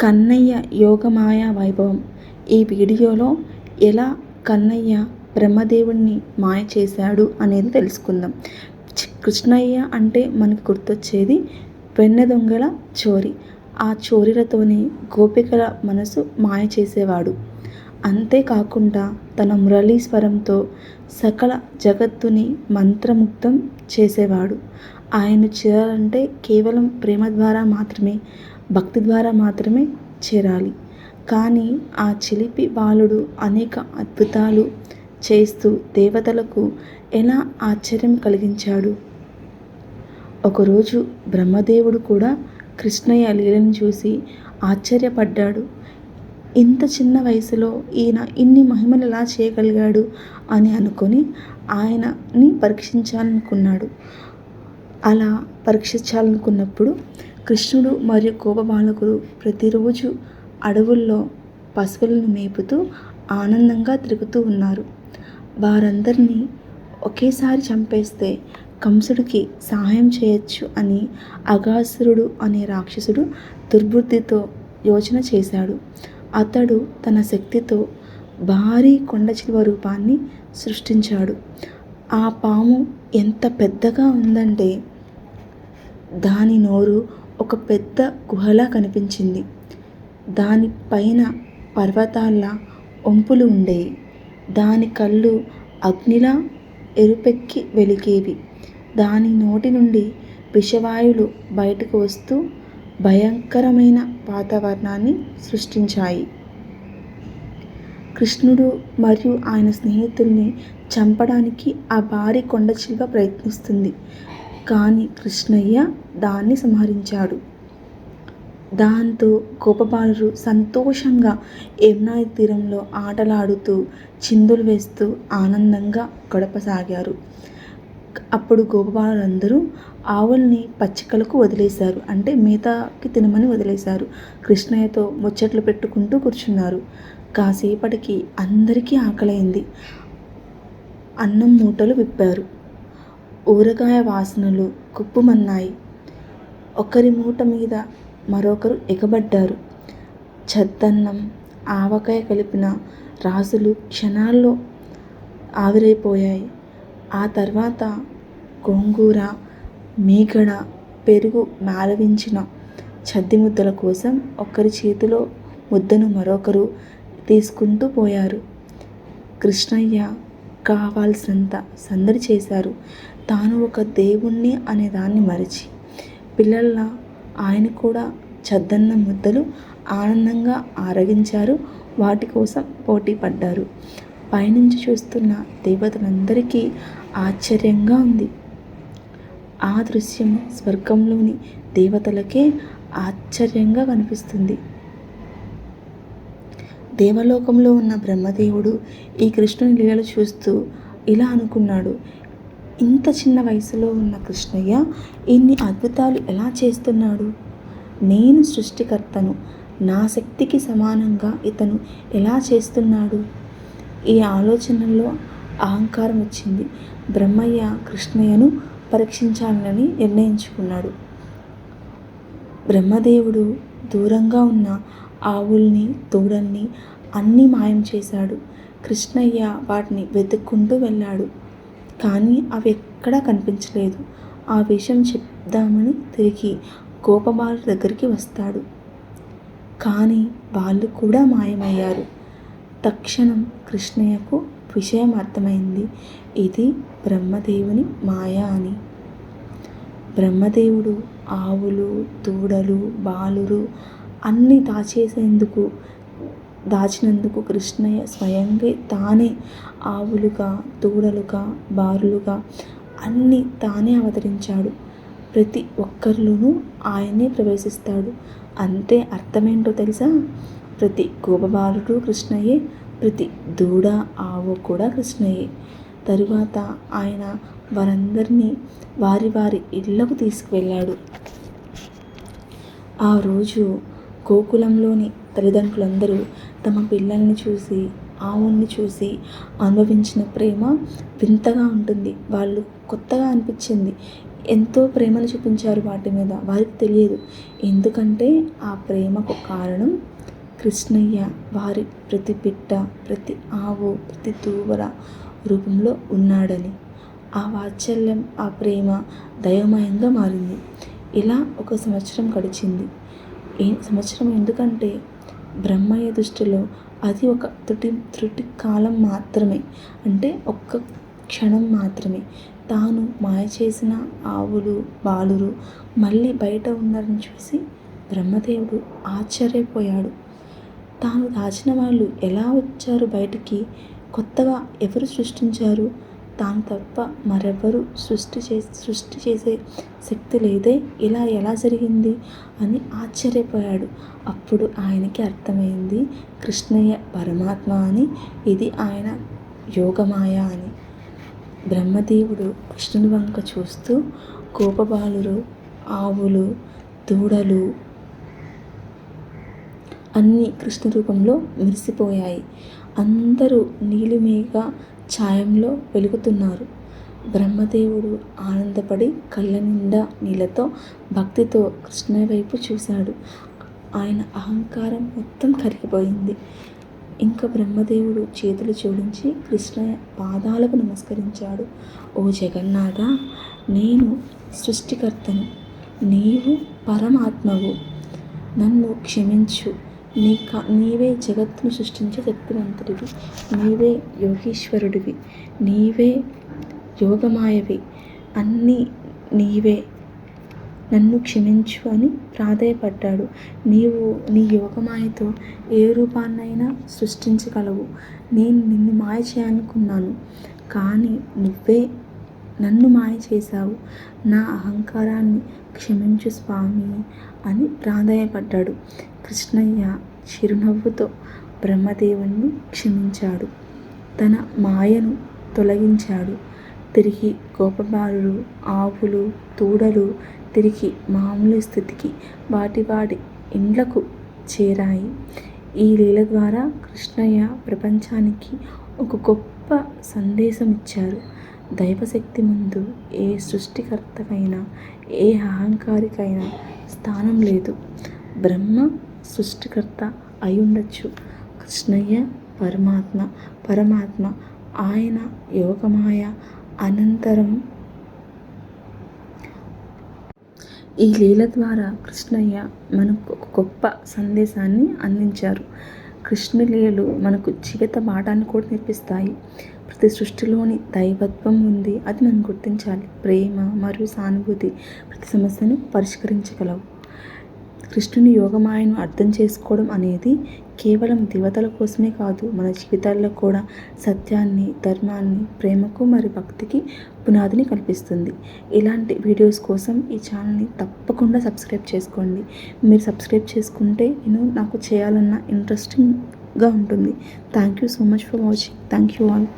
కన్నయ్య యోగమాయ వైభవం. ఈ వీడియోలో ఎలా కన్నయ్య బ్రహ్మదేవుణ్ణి మాయ చేశాడు అనేది తెలుసుకుందాం. చి- కృష్ణయ్య అంటే మనకు గుర్తొచ్చేది వెన్న దొంగల చోరి. ఆ చోరీలతోనే గోపికల మనసు మాయ చేసేవాడు. అంతేకాకుండా తన మురళీస్వరంతో సకల జగత్తుని మంత్రముగ్ధం చేసేవాడు. ఆయన చేరాలంటే కేవలం ప్రేమ ద్వారా మాత్రమే భక్తి ద్వారా మాత్రమే చేరాలి. కానీ ఆ చిలిపి బాలుడు అనేక అద్భుతాలు చేస్తూ దేవతలకు ఎలా ఆశ్చర్యం కలిగించాడు? ఒకరోజు బ్రహ్మదేవుడు కూడా కృష్ణయ్య లీలను చూసి ఆశ్చర్యపడ్డాడు. ఇంత చిన్న వయసులో ఈయన ఇన్ని మహిమలు ఎలా చేయగలిగాడు అని అనుకొని ఆయనని పరీక్షించాలనుకున్నాడు. అలా పరీక్షించాలనుకున్నప్పుడు కృష్ణుడు మరియు గోపబాలకుడు ప్రతిరోజు అడవుల్లో పశువులను మేపుతూ ఆనందంగా తిరుగుతూ ఉన్నారు. వారందరినీ ఒకేసారి చంపేస్తే కంసుడికి సహాయం చేయొచ్చు అని అగాసురుడు అనే రాక్షసుడు దుర్బుద్ధితో యోచన చేశాడు. అతడు తన శక్తితో భారీ కొండ చిలువ రూపాన్ని సృష్టించాడు. ఆ పాము ఎంత పెద్దగా ఉందంటే దాని నోరు ఒక పెద్ద గుహలా కనిపించింది. దాని పైన ఒంపులు వంపులు ఉండేవి దాని కళ్ళు అగ్నిలా ఎరుపెక్కి వెలిగేవి. దాని నోటి నుండి విషవాయువులు బయటకు వస్తూ భయంకరమైన వాతావరణాన్ని సృష్టించాయి. కృష్ణుడు మరియు ఆయన స్నేహితుల్ని చంపడానికి ఆ భారీ కొండ చిలువ ప్రయత్నిస్తుంది. కానీ కృష్ణయ్య దాన్ని సంహరించాడు. దాంతో గోపబాలురు సంతోషంగా యమునా తీరంలో ఆటలాడుతూ చిందులు వేస్తూ ఆనందంగా గడపసాగారు. అప్పుడు గోపబాలురందరూ ఆవుల్ని పచ్చికలకు వదిలేశారు. అంటే మిగతాకి తినమని వదిలేశారు. కృష్ణయ్యతో ముచ్చట్లు పెట్టుకుంటూ కూర్చున్నారు. కాసేపటికి అందరికీ ఆకలైంది. అన్నం మూటలు విప్పారు. ఊరగాయ వాసనలు కుప్పుమన్నాయి. ఒకరి మూట మీద మరొకరు ఎగబడ్డారు. చద్దన్నం ఆవకాయ కలిపిన రాసులు క్షణాల్లో ఆవిరైపోయాయి. ఆ తర్వాత గోంగూర మీగడ పెరుగు మాలవించిన చద్ది ముద్దల కోసం ఒకరి చేతిలో ముద్దను మరొకరు తీసుకుంటూ పోయారు. కృష్ణయ్య కావాల్సినంత సందడి చేశారు. తాను ఒక దేవుణ్ణి అనే దాన్ని మరిచి పిల్లల్లా ఆయన కూడా చద్దన్న ముద్దలు ఆనందంగా ఆరగించారు. వాటి కోసం పోటీ పడ్డారు. పైనుంచి చూస్తున్న దేవతలందరికీ ఆశ్చర్యంగా ఉంది. ఆ దృశ్యం స్వర్గంలోని దేవతలకే ఆశ్చర్యంగా కనిపిస్తుంది. దేవలోకంలో ఉన్న బ్రహ్మదేవుడు ఈ కృష్ణుని లీలలు చూస్తూ ఇలా అనుకున్నాడు ఇంత చిన్న వయసులో ఉన్న కృష్ణయ్య ఇన్ని అద్భుతాలు ఎలా చేస్తున్నాడు? నేను సృష్టికర్తను. నా శక్తికి సమానంగా ఇతను ఎలా చేస్తున్నాడు? ఈ ఆలోచనల్లో అహంకారం వచ్చింది. బ్రహ్మయ్య కృష్ణయ్యను పరీక్షించాలని నిర్ణయించుకున్నాడు. బ్రహ్మదేవుడు దూరంగా ఉన్న ఆవుల్ని దూడల్ని అన్నీ మాయం చేశాడు. కృష్ణయ్య వాటిని వెతుక్కుంటూ వెళ్ళాడు. కానీ అవి ఎక్కడా కనిపించలేదు. ఆ విషయం చెప్దామని తిరిగి గోపబాలు దగ్గరికి వస్తాడు. కానీ వాళ్ళు కూడా మాయమయ్యారు. తక్షణం కృష్ణయ్యకు విషయం అర్థమైంది. ఇది బ్రహ్మదేవుని మాయ అని. బ్రహ్మదేవుడు ఆవులు దూడలు బాలురు అన్నీ దాచేసేందుకు దాచినందుకు కృష్ణయ్య స్వయంగా తానే ఆవులుగా దూడలుగా బారులుగా అన్నీ తానే అవతరించాడు. ప్రతి ఒక్కరిలోనూ ఆయనే ప్రవేశిస్తాడు. అంతే అర్థమేంటో తెలుసా? ప్రతి గోపబాలుడు కృష్ణయ్యే ప్రతి దూడ ఆవు కూడా కృష్ణయ్యే. తరువాత ఆయన వారందరినీ వారి వారి ఇళ్ళకు తీసుకువెళ్ళాడు. ఆ రోజు గోకులంలోని తల్లిదండ్రులందరూ తమ పిల్లల్ని చూసి ఆవుల్ని చూసి అనుభవించిన ప్రేమ వింతగా ఉంటుంది. వాళ్ళు కొత్తగా అనిపించింది. ఎంతో ప్రేమను చూపించారు వాటి మీద. వారికి తెలియదు. ఎందుకంటే ఆ ప్రేమకు కారణం కృష్ణయ్య. వారి ప్రతి బిడ్డ ప్రతి ఆవు ప్రతి తూవర రూపంలో ఉన్నాడని. ఆ వాత్సల్యం ఆ ప్రేమ దయమయంగా మారింది. ఇలా ఒక సంవత్సరం గడిచింది. ఏ సంవత్సరం ఎందుకంటే బ్రహ్మయ్య దృష్టిలో అది ఒక త్రుటి త్రుటి కాలం మాత్రమే. అంటే ఒక్క క్షణం మాత్రమే. తాను మాయ చేసిన ఆవులు బాలురు మళ్ళీ బయట ఉన్నారని చూసి బ్రహ్మదేవుడు ఆశ్చర్యపోయాడు. తాను దాచిన వాళ్ళు ఎలా వచ్చారు బయటికి? కొత్తగా ఎవరు సృష్టించారు? తాను తప్ప మరెవరు సృష్టి చే సృష్టి చేసే శక్తి లేదే. ఇలా ఎలా జరిగింది? అని ఆశ్చర్యపోయాడు. అప్పుడు ఆయనకి అర్థమైంది కృష్ణయ్య పరమాత్మ అని ఇది ఆయన యోగమాయ అని. బ్రహ్మదేవుడు కృష్ణుని వంక చూస్తూ కోపబాలురు ఆవులు దూడలు అన్నీ కృష్ణ రూపంలో మెరిసిపోయాయి. అందరూ నీలిమేఘ ఛాయంలో వెలుగుతున్నారు. బ్రహ్మదేవుడు ఆనందపడి కళ్ళ నిండా నీళ్ళతో భక్తితో కృష్ణ వైపు చూశాడు. ఆయన అహంకారం మొత్తం కరిగిపోయింది. ఇంకా బ్రహ్మదేవుడు చేతులు జోడించి కృష్ణ పాదాలకు నమస్కరించాడు. ఓ జగన్నాథ నేను సృష్టికర్తను. నీవు పరమాత్మవు. నన్ను క్షమించు. నీ కా నీవే జగత్తును సృష్టించే శక్తివంతుడివి. నీవే యోగీశ్వరుడివి. నీవే యోగమాయవి. అన్నీ నీవే. నన్ను క్షమించు అని ప్రాధేయపడ్డాడు. నీవు నీ యోగమాయతో ఏ రూపాన్నైనా సృష్టించగలవు. నేను నిన్ను మాయ చేయాలనుకున్నాను. కానీ నువ్వే నన్ను మాయ చేశావు. నా అహంకారాన్ని క్షమించు స్వామి అని ప్రాధాయపడ్డాడు. కృష్ణయ్య చిరునవ్వుతో బ్రహ్మదేవుణ్ణి క్షమించాడు. తన మాయను తొలగించాడు. తిరిగి గోపబాలుడు ఆవులు తూడలు తిరిగి మామూలు స్థితికి వాటి వాటి ఇండ్లకు చేరాయి. ఈ లీల ద్వారా కృష్ణయ్య ప్రపంచానికి ఒక గొప్ప సందేశం ఇచ్చారు దైవశక్తి ముందు ఏ సృష్టికర్తకైనా ఏ అహంకారికైనా స్థానం లేదు. బ్రహ్మ సృష్టికర్త అయి ఉండొచ్చు కృష్ణయ్య పరమాత్మ పరమాత్మ ఆయన యోగమాయ అనంతరం. ఈ లీల ద్వారా కృష్ణయ్య మనకు ఒక గొప్ప సందేశాన్ని అందించారు. కృష్ణ లీలలు మనకు జీవిత పాఠాన్ని కూడా నేర్పిస్తాయి. ప్రతి సృష్టిలోని దైవత్వం ఉంది అది మనం గుర్తించాలి. ప్రేమ మరియు సానుభూతి ప్రతి సమస్యను పరిష్కరించగలవు. కృష్ణుని యోగమాయను అర్థం చేసుకోవడం అనేది కేవలం దేవతల కోసమే కాదు మన జీవితాల్లో కూడా సత్యాన్ని ధర్మాన్ని ప్రేమకు మరియు భక్తికి పునాదిని కల్పిస్తుంది. ఇలాంటి వీడియోస్ కోసం ఈ ఛానల్ని తప్పకుండా సబ్స్క్రైబ్ చేసుకోండి. మీరు సబ్స్క్రైబ్ చేసుకుంటే నేను నాకు చేయాలన్న ఇంట్రెస్టింగ్గా ఉంటుంది. Thank you so much for watching. Thank you all.